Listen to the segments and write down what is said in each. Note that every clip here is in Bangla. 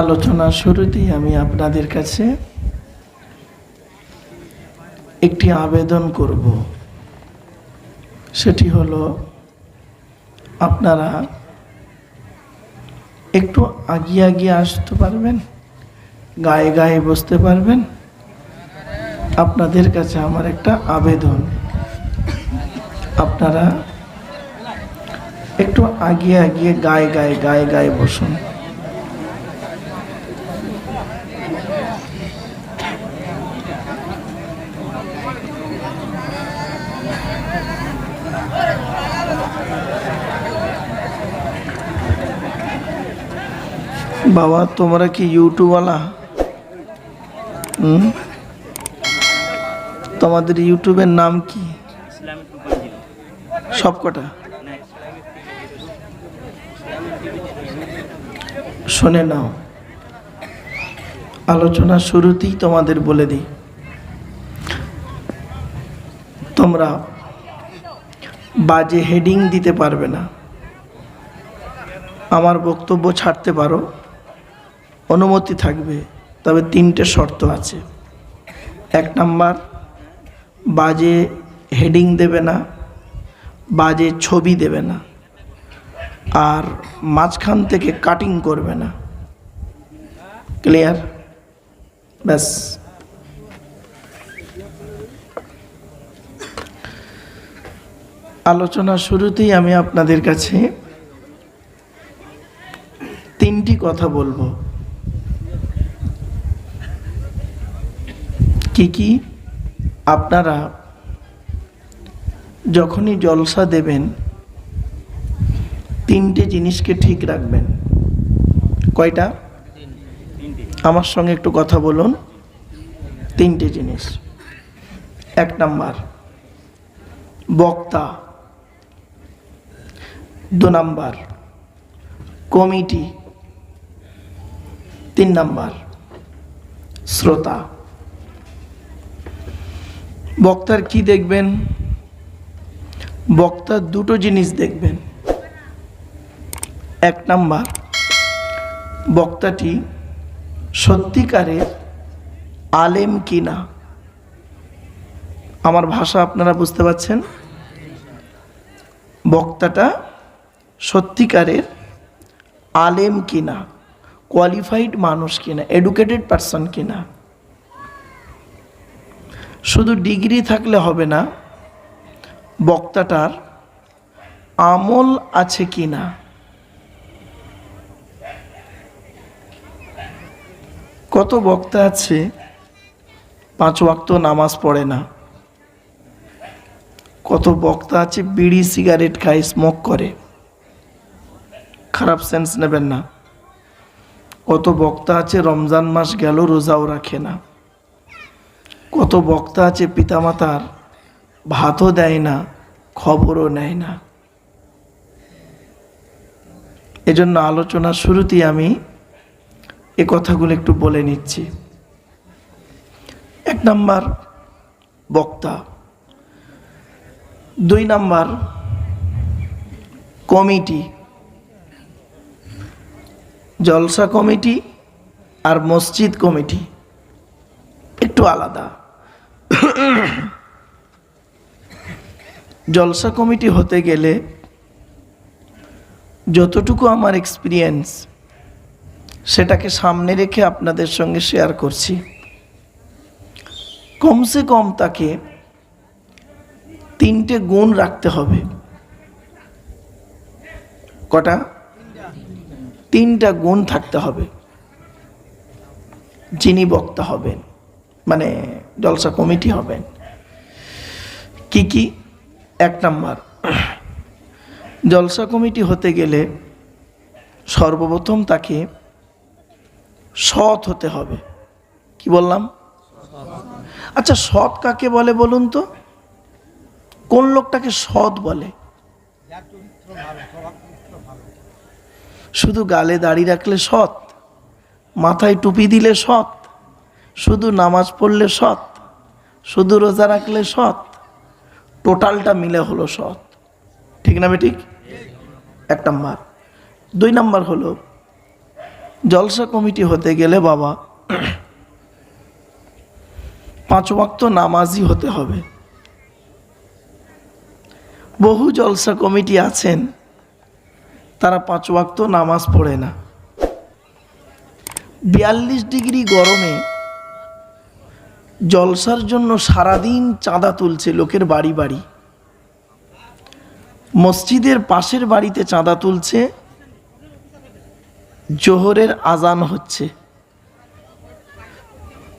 আলোচনার শুরুতেই আমি আপনাদের কাছে একটি আবেদন করব। সেটি হলো, আপনারা একটু আগিয়ে আগিয়ে আসতে পারবেন, গায়ে গায়ে বসতে পারবেন। আপনাদের কাছে আমার একটা আবেদন। আপনারা একটু আগিয়ে আগিয়ে গায়ে গায়ে গায়ে গায়ে বসুন। বাবা তোমরা কি ইউটিউবওয়ালা? হুম? তোমাদের ইউটিউবের নাম কি? ইসলামিক টু পয়েন্ট জিরো সবকটা শুনে নাও। আলোচনা শুরুতেই তোমাদের বলে দিই। তোমরা বাজে হেডিং দিতে পারবে না। আমার বক্তব্য ছাড়তে পারো। অনুমতি থাকবে, তবে তিনটে শর্ত আছে। এক নাম্বার, বাজে হেডিং দেবে না, বাজে ছবি দেবে না। আর মাঝখান থেকে কাটিং করবে না। ক্লিয়ার ব্যাস। আলোচনা শুরুতেই আমি আপনাদের কাছে তিনটি কথা বলব। কি কি? আপনারা যখনই জলসা দেবেন তিনটে জিনিসকে ঠিক রাখবেন। কয়টা? আমার সঙ্গে একটু কথা বলুন। তিনটে জিনিস। এক নাম্বার, বক্তা। দু নাম্বার, কমিটি। তিন নাম্বার, শ্রোতা। বক্তার কি দেখবেন? বক্তার দুটো জিনিস দেখবেন। এক নাম্বার। বক্তাটি, সত্যিকারের আলেম কিনা আমার ভাষা আপনারা বুঝতে পারছেন? বক্তাটা, সত্যিকারের আলেম কিনা কোয়ালিফাইড মানুষ কিনা এডুকেটেড পারসন কিনা শুধু ডিগ্রি থাকলে হবে না, বক্তাটার আমল আছে কি কত বক্তা আছে? পাঁচ ওয়াক্ত নামাজ পড়ে না। কত বক্তা আছে, বিড়ি, সিগারেট খায় স্মোক করে। খারাপ সেন্স নেবেন না। কত বক্তা আছে, রমজান মাস গেল, রোজাও রাখে না। কত বক্তা আছে, পিতামাতার ভাতও দেয় না, খবরও নেয় না। এজন্য আলোচনার শুরুতেই আমি এ কথাগুলো একটু বলে নিচ্ছি। এক নাম্বার বক্তা। দুই নাম্বার কমিটি। জলসা কমিটি আর মসজিদ কমিটি একটু আলাদা। জলসা কমিটি হতে গেলে যতটুকু আমার এক্সপিরিয়েন্স সেটাকে সামনে রেখে আপনাদের সঙ্গে শেয়ার করছি। কমসে কম তাকে তিনটে গুণ রাখতে হবে। কটা? তিনটা গুণ থাকতে হবে। যিনি বক্তা হবেন মানে জলসা কমিটি হবেন। কি কি? এক নাম্বার, জলসা কমিটি হতে গেলে সর্বপ্রথম তাকে সৎ হতে হবে। কি বললাম? আচ্ছা সৎ কাকে বলে বলুন তো? কোন লোকটাকে সৎ বলে? শুধু গালে দাড়ি রাখলে সৎ, মাথায় টুপি দিলে সৎ, শুধু নামাজ পড়লে সৎ, শুধু রোজা রাখলে সৎ, টোটালটা মিলে হলো সৎ। ঠিক না ঠিক এক নাম্বার। দুই নাম্বার হলো জলসা কমিটি হতে গেলে বাবা, পাঁচ ওয়াক্ত নামাজি হতে হবে। বহু জলসা কমিটি আছেন, তারা পাঁচ ওয়াক্ত নামাজ পড়ে না। বিয়াল্লিশ ডিগ্রি গরমে জলসার জন্য সারাদিন চাঁদা তুলছে লোকের বাড়ি বাড়ি। মসজিদের পাশের বাড়িতে চাঁদা তুলছে জোহরের আজান হচ্ছে।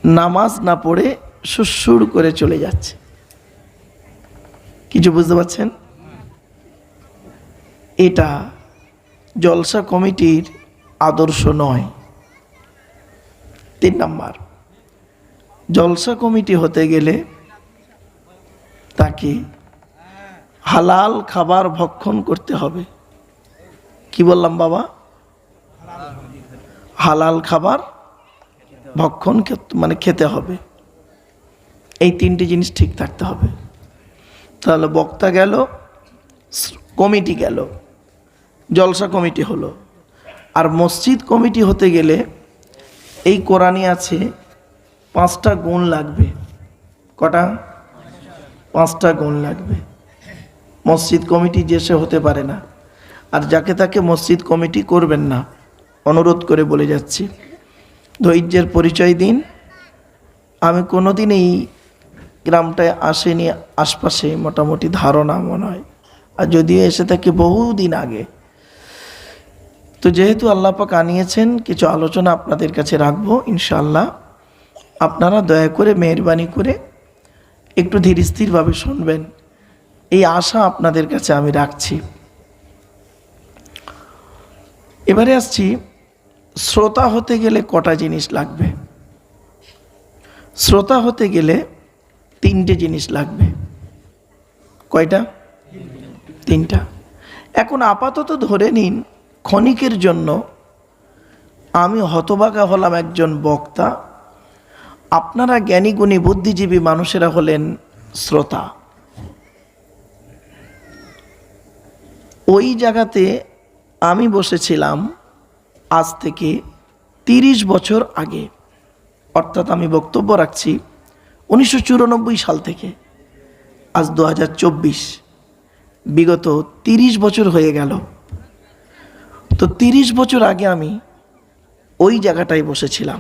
নামাজ না পড়ে সুসুর করে চলে যাচ্ছে। কিছু বুঝতে পারছেন? এটা জলসা কমিটির আদর্শ নয়। তিন নাম্বার, জলসা কমিটি হতে গেলে তাকে হালাল খাবার ভক্ষণ করতে হবে। কি বললাম বাবা? হালাল খাবার ভক্ষণ মানে খেতে হবে। এই তিনটি জিনিস ঠিক থাকতে হবে। তাহলে বক্তা গেল, কমিটি গেল, জলসা কমিটি হলো। আর মসজিদ কমিটি হতে গেলে এই কোরআনে আছে, পাঁচটা গুণ লাগবে। কটা? পাঁচটা গুণ লাগবে। মসজিদ কমিটি যে সে হতে পারে না। আর যাকে তাকে মসজিদ কমিটি করবেন না অনুরোধ করে বলে যাচ্ছি, ধৈর্যের পরিচয় দিন। আমি কোনোদিন এই গ্রামটায় আসেনি, আশপাশে মোটামুটি ধারণা মনে হয়। আর যদিও এসে থাকি বহুদিন আগে। তো যেহেতু আল্লাপাক আনিয়েছেন, কিছু আলোচনা আপনাদের কাছে রাখব ইনশাল্লাহ আপনারা দয়া করে মেহরবানি করে একটু ধীর স্থিরভাবে শুনবেন। এই আশা আপনাদের কাছে আমি রাখছি। এবারে আসছি শ্রোতা হতে গেলে কটা জিনিস লাগবে? শ্রোতা হতে গেলে তিনটে জিনিস লাগবে। কয়টা? তিনটা। এখন আপাতত ধরে নিন, ক্ষণিকের জন্য আমি হতবাগা হলাম একজন বক্তা। আপনারা জ্ঞানী, গুণী, বুদ্ধিজীবী মানুষেরা হলেন শ্রোতা। ওই জায়গাতে আমি বসেছিলাম আজ থেকে তিরিশ বছর আগে, অর্থাৎ আমি বক্তব্য রাখছি উনিশশো চুরানব্বই সাল থেকে। আজ দু হাজার চব্বিশ, বিগত তিরিশ বছর হয়ে গেল। তো তিরিশ বছর আগে আমি ওই জায়গাটায় বসেছিলাম।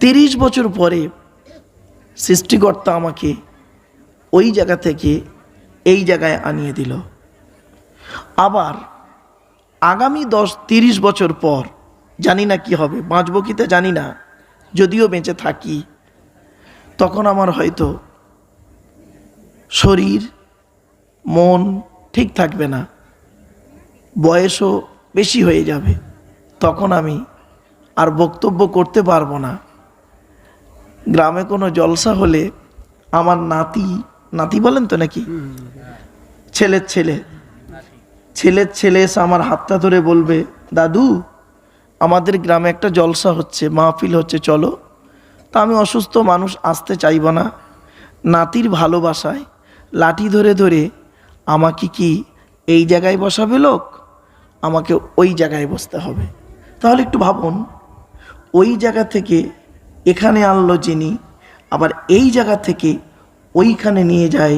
তিরিশ বছর পরে সৃষ্টিকর্তা আমাকে ওই জায়গা থেকে এই জায়গায় আনিয়ে দিল। আবার আগামী দশ তিরিশ বছর পর জানি না কি হবে বাঁচবো কি তা জানি না যদিও বেঁচে থাকি তখন আমার হয়তো শরীর মন ঠিক থাকবে না বয়সও বেশি হয়ে যাবে তখন আমি আর বক্তব্য করতে পারব না। গ্রামে কোনো জলসা হলে আমার নাতি নাতি বলেন তো নাকি? ছেলের ছেলে। ছেলের ছেলে এসে আমার হাতটা ধরে বলবে, দাদু, আমাদের গ্রামে একটা জলসা হচ্ছে, মাহফিল হচ্ছে, চলো। তা আমি অসুস্থ মানুষ, আসতে চাইব না। নাতির ভালোবাসায় লাঠি ধরে ধরে আমাকে কি এই জায়গায় বসাবে লোক? আমাকে ওই জায়গায় বসতে হবে। তাহলে একটু ভাবুন, ওই জায়গা থেকে এখানে আনলো যিনি, আবার এই জায়গা থেকে ওইখানে নিয়ে যায়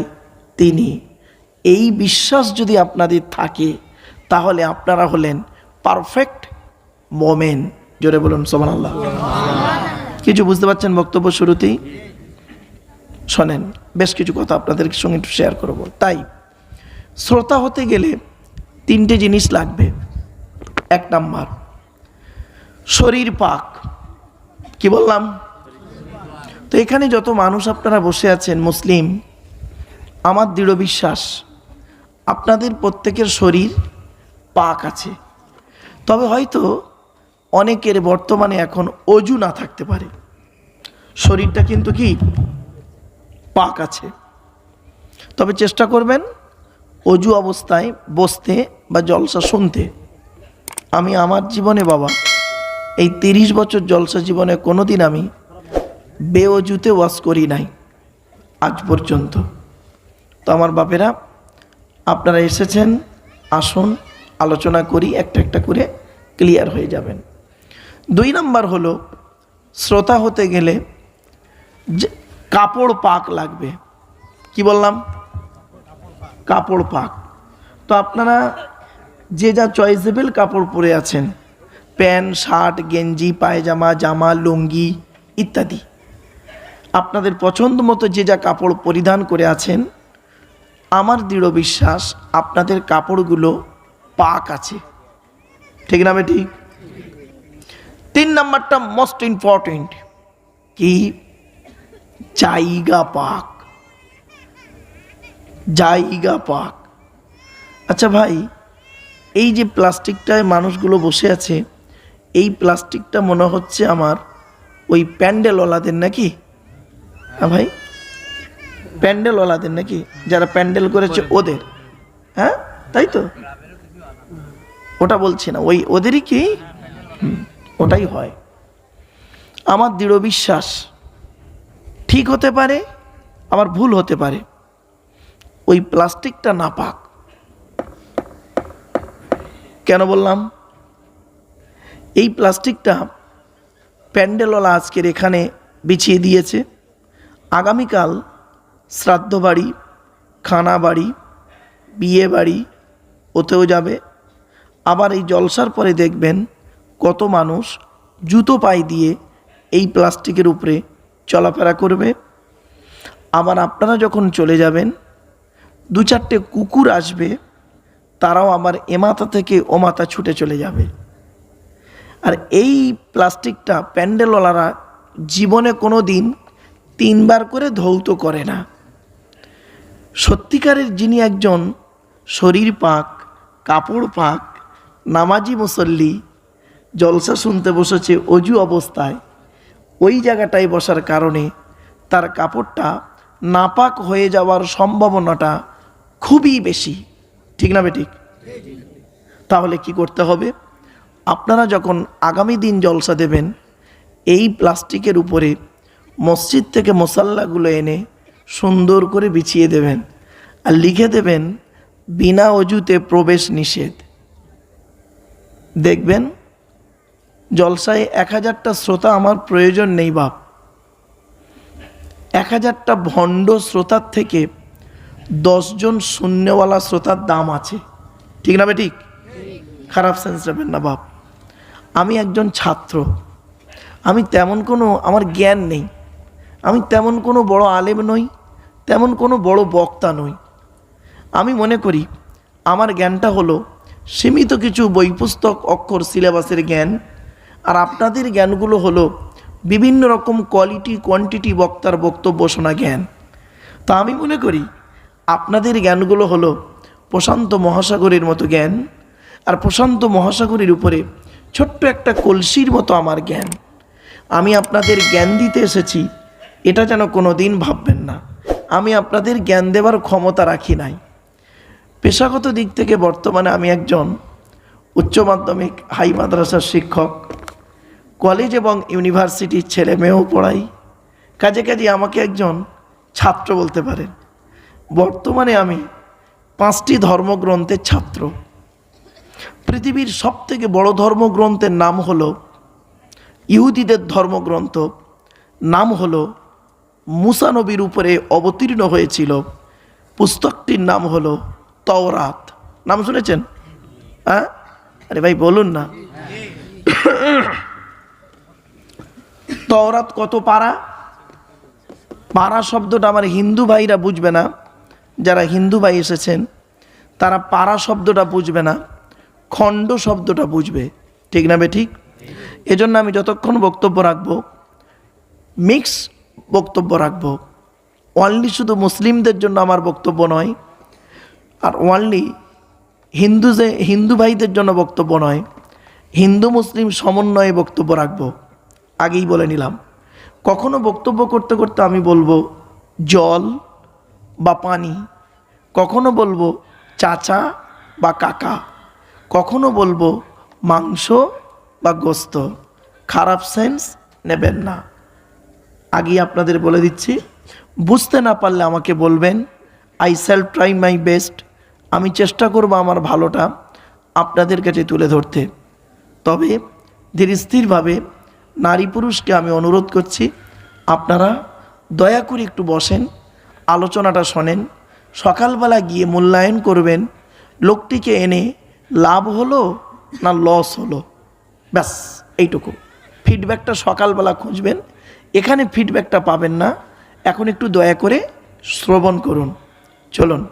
তিনি। এই বিশ্বাস যদি আপনাদের থাকে, তাহলে আপনারা হলেন পারফেক্ট মোমেন। জোরে বলুন সোমান আল্লাহ কিছু বুঝতে পারছেন বক্তব্য শুরুতেই? শোনেন, বেশ কিছু কথা আপনাদের সঙ্গে একটু শেয়ার করব। তাই, শ্রোতা হতে গেলে তিনটে জিনিস লাগবে। এক নাম্বার, শরীর পাক। কি বললাম? তো এখানে যত মানুষ আপনারা বসে আছেন, মুসলিম, আমার দৃঢ় বিশ্বাস আপনাদের প্রত্যেকের শরীর পাক আছে। তবে হয়তো অনেকের বর্তমানে এখন অজু না থাকতে পারে। শরীরটা কিন্তু কি? পাক আছে। তবে চেষ্টা করবেন অজু অবস্থায় বসতে বা জলসা শুনতে। আমি আমার জীবনে বাবা, এই তিরিশ বছর জলসা জীবনে কোনো দিন আমি বেঅজুতে ওয়াশ করি নাই, আজ পর্যন্ত। তো আমার বাপেরা আপনারা এসেছেন, আসুন, আলোচনা করি, একটা একটা করে ক্লিয়ার হয়ে যাবেন। দুই নাম্বার হলো, শ্রোতা হতে গেলে কাপড় পাক লাগবে। কি বললাম? কাপড় পাক। তো আপনারা যে যা চয়েসেবল কাপড় পরে আছেন, প্যান্ট, শার্ট, গেঞ্জি, পায়জামা, জামা, লুঙ্গি ইত্যাদি, আপনাদের পছন্দ মতো যে যা কাপড় পরিধান করে আছেন আমার দৃঢ় বিশ্বাস আপনাদের কাপড়গুলো পাক আছে। ঠিক না ঠিক তিন নাম্বারটা মোস্ট ইম্পর্টেন্ট কি? জায়গা পাক। জায়গা পাক। আচ্ছা ভাই, এই যে প্লাস্টিকটায় মানুষগুলো বসে আছে, এই প্লাস্টিকটা মনে হচ্ছে আমার ওই প্যান্ডেলওয়ালাদের নাকি? হ্যাঁ ভাই? প্যান্ডেলওয়ালাদের নাকি? যারা প্যান্ডেল করেছে ওদের। হ্যাঁ? তাই তো? ওটা বলছি না। ওই ওদেরই কি? ওটাই হয়। আমার দৃঢ় বিশ্বাস ঠিক হতে পারে আবার ভুল হতে পারে। ওই প্লাস্টিকটা না পাক। কেন বললাম? এই প্লাস্টিকটা প্যান্ডেলওয়ালা আজকের এখানে বিছিয়ে দিয়েছে। আগামীকাল শ্রাদ্ধ বাড়ি, খানা বাড়ি, বিয়ে বাড়ি, ওতেও যাবে। আবার এই জলসার পরে দেখবেন কত মানুষ জুতো পায়ে দিয়ে এই প্লাস্টিকের উপরে চলাফেরা করবে। আবার আপনারা যখন চলে যাবেন, দু চারটে কুকুর আসবে, তারাও আবার এ মাথা থেকে ও মাথা ছুটে চলে যাবে। আর এই প্লাস্টিকটা প্যান্ডেলওয়ালারা জীবনে কোনো দিন তিনবার করে ধৌত করে না। সত্যিকারের যিনি একজন শরীর পাক, কাপড় পাক, নামাজি মুসল্লি, জলসা শুনতে বসেছে অজু অবস্থায়, ওই জায়গাটায় বসার কারণে তার কাপড়টা নাপাক হয়ে যাওয়ার সম্ভাবনাটা খুবই বেশি। ঠিক না বেঠিক? তাহলে কি করতে হবে? আপনারা যখন আগামী দিন জলসা দেবেন, এই প্লাস্টিকের উপরে মসজিদ থেকে মশাল্লাগুলো এনে সুন্দর করে বিছিয়ে দেবেন আর লিখে দেবেন, বিনা অজুতে প্রবেশ নিষেধ। দেখবেন, জলসায় এক হাজারটা শ্রোতা আমার প্রয়োজন নেই বাপ। এক হাজারটা ভণ্ড শ্রোতার থেকে দশজন শূন্যওয়ালা শ্রোতার দাম আছে। ঠিক না ঠিক? খারাপ সেন্স নেবেন না বাপ। আমি একজন ছাত্র। আমি তেমন কোনো, আমার জ্ঞান নেই। আমি তেমন কোনো বড় আলেম নই। তেমন কোনো বড় বক্তা নই। আমি মনে করি, আমার জ্ঞানটা হলো সীমিত কিছু বই পুস্তক অক্ষর সিলেবাসের জ্ঞান, আর আপনাদের জ্ঞানগুলো হলো বিভিন্ন রকম কোয়ালিটি কোয়ান্টিটি বক্তার বক্তব্য শোনা জ্ঞান। তা আমি মনে করি, আপনাদের জ্ঞানগুলো হলো প্রশান্ত মহাসাগরের মতো জ্ঞান, আর প্রশান্ত মহাসাগরের উপরে ছোট্ট একটা কলসির মতো আমার জ্ঞান। আমি আপনাদের জ্ঞান দিতে এসেছি, এটা যেন কোনো দিন ভাববেন না। আমি আপনাদের জ্ঞান দেওয়ার ক্ষমতা রাখি নাই। পেশাগত দিক থেকে বর্তমানে আমি একজন উচ্চ মাধ্যমিক, হাই মাদ্রাসার শিক্ষক। কলেজ এবং ইউনিভার্সিটির ছেলে মেয়েও পড়াই। কাজে কাজে আমাকে একজন ছাত্র বলতে পারেন। বর্তমানে আমি পাঁচটি ধর্মগ্রন্থের ছাত্র। পৃথিবীর সবথেকে বড় ধর্মগ্রন্থের নাম হলো ইহুদিদের ধর্মগ্রন্থ। নাম হলো মুসা নবীর উপরে অবতীর্ণ হয়েছিল। পুস্তকটির নাম হলো তওরাত। নাম শুনেছেন? হ্যাঁ? আরে ভাই, বলুন না। তওরাত কত পারা? পারা শব্দটা আমার হিন্দু ভাইরা বুঝবে না। যারা হিন্দু ভাই এসেছেন, তারা পারা শব্দটা বুঝবে না, খণ্ড শব্দটা বুঝবে। ঠিক না বে ঠিক? এজন্য আমি যতক্ষণ বক্তব্য রাখব, মিক্স বক্তব্য রাখব। অনলি শুধু মুসলিমদের জন্য আমার বক্তব্য নয়, আর অনলি হিন্দু যে, হিন্দু ভাইদের জন্য বক্তব্য নয়, হিন্দু মুসলিম সমন্বয়ে বক্তব্য রাখব। আগেই বলে নিলাম। কখনো বক্তব্য করতে করতে আমি বলব, জল বা পানি কখনো বলব, চাচা বা কাকা কখনো বলব, মাংস বা গোস্ত খারাপ সেন্স নেবেন না। আগেই আপনাদের বলে দিচ্ছি, বুঝতে না পারলে আমাকে বলবেন I shall try my best আমি চেষ্টা করব আমার ভালোটা আপনাদের কাছে তুলে ধরতে। তবে ধীর স্থিরভাবে নারী পুরুষকে আমি অনুরোধ করছি, আপনারা দয়া করে একটু বসেন, আলোচনাটা শোনেন, সকালবেলা গিয়ে মূল্যায়ন করবেন, লোকটিকে এনে লাভ হলো না লস হলো? ব্যাস, এইটুকু। ফিডব্যাকটা সকালবেলা খুঁজবেন এখানে ফিডব্যাকটা পাবেন না। এখন একটু দয়া করে শ্রবণ করুন। চলুন।